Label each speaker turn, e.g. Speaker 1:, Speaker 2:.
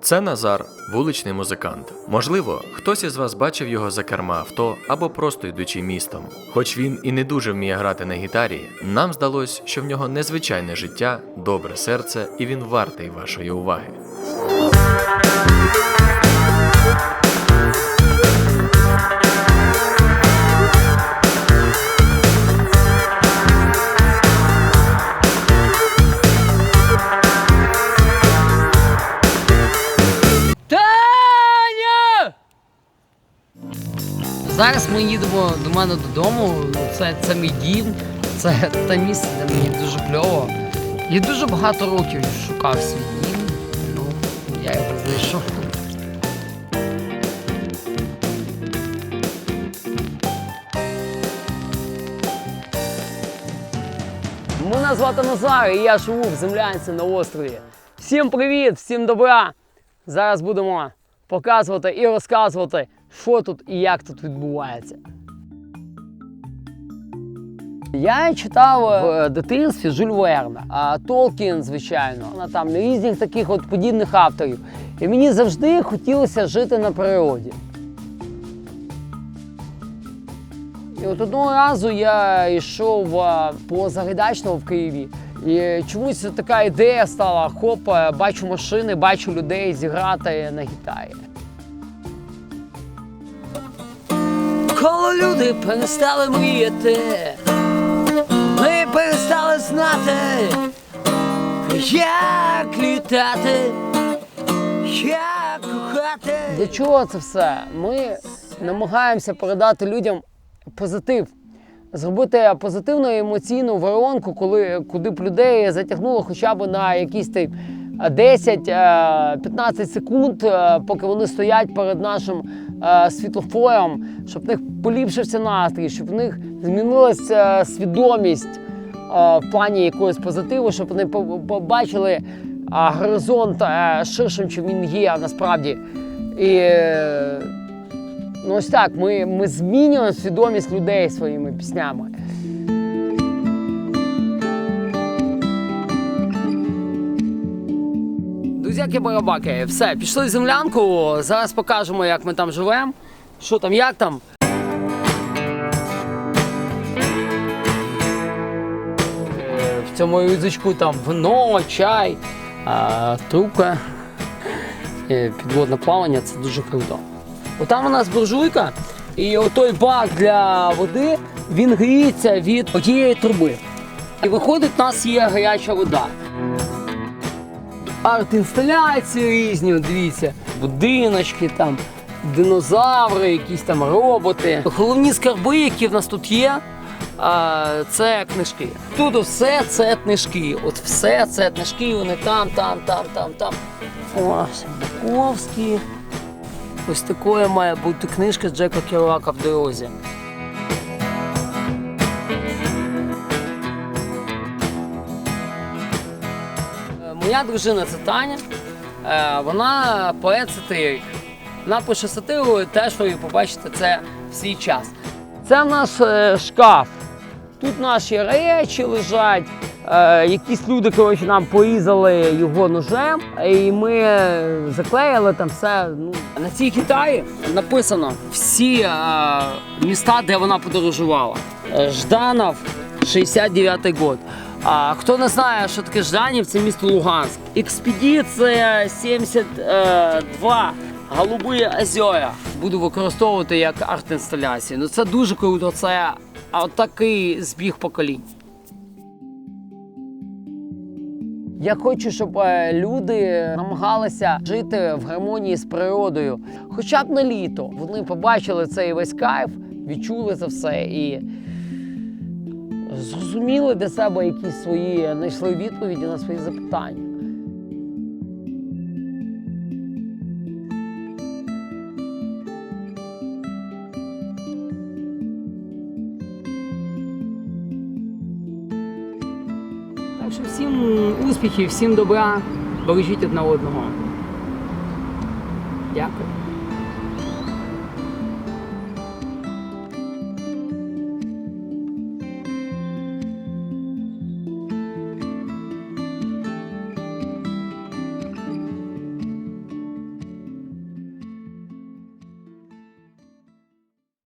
Speaker 1: Це Назар, вуличний музикант. Можливо, хтось із вас бачив його за керма авто або просто йдучи містом. Хоч він і не дуже вміє грати на гітарі, нам здалось, що в нього незвичайне життя, добре серце і він вартий вашої уваги.
Speaker 2: Зараз ми їдемо до мене додому. Ну, Це, це мій дім, це те місце, де мені дуже кльово. Я дуже багато років шукав свій дім. Ну, я його знайшов. Мене звати Назар, і я живу в землянці на острові. Всім привіт, всім добра! Зараз будемо показувати і розказувати, що тут і як тут відбувається. Я читав в дитинстві Жюль Верна, а Толкін, звичайно, там різних таких от подібних авторів. І мені завжди хотілося жити на природі. І от одного разу я йшов а, по Загайдачного в Києві. І чомусь така ідея стала: хоп, е, бачу машини, бачу людей зіграти на гітарі. Коли люди перестали мріяти, ми перестали знати, як літати, як кохати. Для чого це все? Ми намагаємося передати людям позитив. Зробити позитивну емоційну воронку, коли куди б людей затягнуло хоча б на якісь там 10-15 секунд, поки вони стоять перед нашим світлофором, щоб в них поліпшився настрій, щоб в них змінилася свідомість в плані якогось позитиву, щоб вони побачили горизонт ширшим, чим він є насправді. І ну ось так, ми, ми змінюємо свідомість людей своїми піснями. Друзяки барабаки, все, пішли в землянку. Зараз покажемо, як ми там живемо. Що там, як там. Е, В цьому рюкзачку там вино, чай, а, трубка, е, підводне плавання це дуже круто. Отам у нас буржуйка, і отой бак для води він гріється від однієї труби. І виходить, у нас є гаряча вода. Арт-інсталяції різні, дивіться, будиночки там, динозаври, якісь там роботи. Головні скарби, які в нас тут є, це книжки. Тут все це книжки. От все це книжки, вони там, там, там, там, там. Ось, Буковський. Ось такою має бути книжка Джека Керуака в дорозі. Е, Моя дружина це Таня. Е, Вона поет пише сатиру, теж ви побачите це в свій час. Це наш е, шкаф. Тут наші речі лежать. Е, якісь люди коротше, нам порізали його ножем, і ми заклеїли там все. Ну. На цій гітарі написано всі е, міста, де вона подорожувала. Е, Жданов, 69-й год. А хто не знає, що таке Жданів, це місто Луганськ. Експедиція 72. Голубі озера. Буду використовувати як арт-інсталяцію. Ну це дуже круто. Це такий збіг поколінь. Я хочу, щоб е, люди намагалися жити в гармонії з природою, хоча б на літо. Вони побачили цей весь кайф, відчули це все і зрозуміли для себе якісь свої, знайшли відповіді на свої запитання. Так що всім успіхів, всім добра, бережіть одне одного. Дякую.